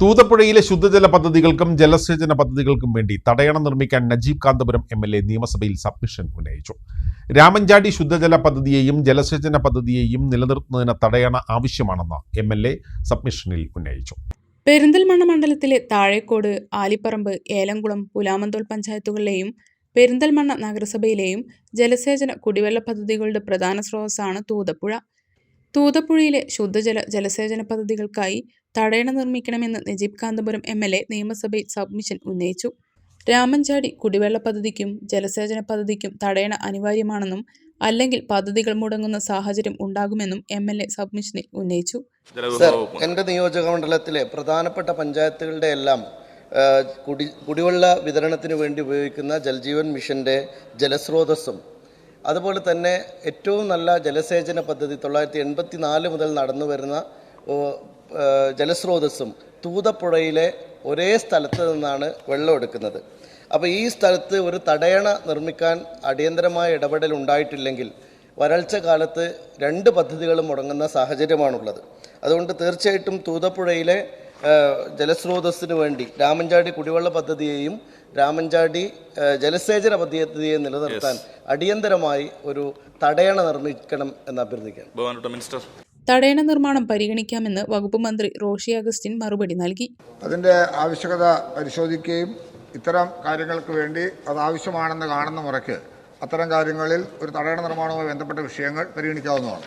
തൂതപ്പുഴയിലെ ശുദ്ധജല പദ്ധതികൾക്കും ജലസേചന പദ്ധതികൾക്കും വേണ്ടി തടയണ നിർമ്മിക്കാൻ Najeeb Kanthapuram M L A നിയമസഭയിൽ സബ്മിഷൻ ഉന്നയിച്ചു. രാമഞ്ചാടി ശുദ്ധജല പദ്ധതിയെയും ജലസേചന പദ്ധതിയെയും നിലനിർത്തുന്നതിന് തടയണ ആവശ്യമാണെന്ന് എം എൽ എ സബ്മിഷനിൽ ഉന്നയിച്ചു. പെരിന്തൽമണ്ണ മണ്ഡലത്തിലെ താഴേക്കോട് ആലിപ്പറമ്പ് ഏലംകുളം പുലാമന്തോൾ പഞ്ചായത്തുകളിലെയും പെരിന്തൽമണ്ണ നഗരസഭയിലെയും ജലസേചന കുടിവെള്ള പദ്ധതികളുടെ പ്രധാന സ്രോതസ്സാണ് തൂതപ്പുഴ. തൂതപ്പുഴയിലെ ശുദ്ധജല ജലസേചന പദ്ധതികൾക്കായി തടയണ നിർമ്മിക്കണമെന്ന് Najeeb Kanthapuram M L A നിയമസഭയിൽ സബ്മിഷൻ ഉന്നയിച്ചു. രാമൻചാടി കുടിവെള്ള പദ്ധതിക്കും ജലസേചന പദ്ധതിക്കും തടയണ അനിവാര്യമാണെന്നും അല്ലെങ്കിൽ പദ്ധതികൾ മുടങ്ങുന്ന സാഹചര്യം ഉണ്ടാകുമെന്നും എം എൽ എ സബ്മിഷനിൽ ഉന്നയിച്ചു. എന്റെ എന്റെ നിയോജക മണ്ഡലത്തിലെ പ്രധാനപ്പെട്ട പഞ്ചായത്തുകളുടെ എല്ലാം കുടി കുടിവെള്ള വിതരണത്തിന് വേണ്ടി ഉപയോഗിക്കുന്ന ജൽജീവൻ മിഷന്റെ ജലസ്രോതസ്സും അതുപോലെ തന്നെ ഏറ്റവും നല്ല ജലസേചന പദ്ധതി തൊള്ളായിരത്തി എൺപത്തി നാല് മുതൽ നടന്നു വരുന്ന ജലസ്രോതസ്സും തൂതപ്പുഴയിലെ ഒരേ സ്ഥലത്ത് നിന്നാണ് വെള്ളം എടുക്കുന്നത്. അപ്പോൾ ഈ സ്ഥലത്ത് ഒരു തടയണ നിർമ്മിക്കാൻ അടിയന്തരമായ ഇടപെടൽ ഉണ്ടായിട്ടില്ലെങ്കിൽ വരൾച്ച കാലത്ത് രണ്ട് പദ്ധതികളും മുടങ്ങുന്ന സാഹചര്യമാണുള്ളത്. അതുകൊണ്ട് തീർച്ചയായിട്ടും തൂതപ്പുഴയിലെ ജലസ്രോതസ്സിന് വേണ്ടി രാമഞ്ചാടി കുടിവെള്ള പദ്ധതിയെയും രാമഞ്ചാടി ആ, ജലസേചന പദ്ധതിയെ നിലനിർത്താൻ അടിയന്തരമായി ഒരു തടയണ നിർമ്മിക്കണം എന്ന് അഭ്യർത്ഥിക്കാം. മിനിസ്റ്റർ. തടയണ നിർമ്മാണം പരിഗണിക്കാമെന്ന് വകുപ്പ് മന്ത്രി റോഷി അഗസ്റ്റിൻ മറുപടി നൽകി. അതിന്റെ ആവശ്യകത പരിശോധിക്കുകയും ഇത്തരം കാര്യങ്ങൾക്ക് വേണ്ടി അത് ആവശ്യമാണെന്ന് കാണുന്ന മുറയ്ക്ക് അത്തരം കാര്യങ്ങളിൽ ഒരു തടയണ നിർമ്മാണവുമായി ബന്ധപ്പെട്ട വിഷയങ്ങൾ പരിഗണിക്കാവുന്നതാണ്.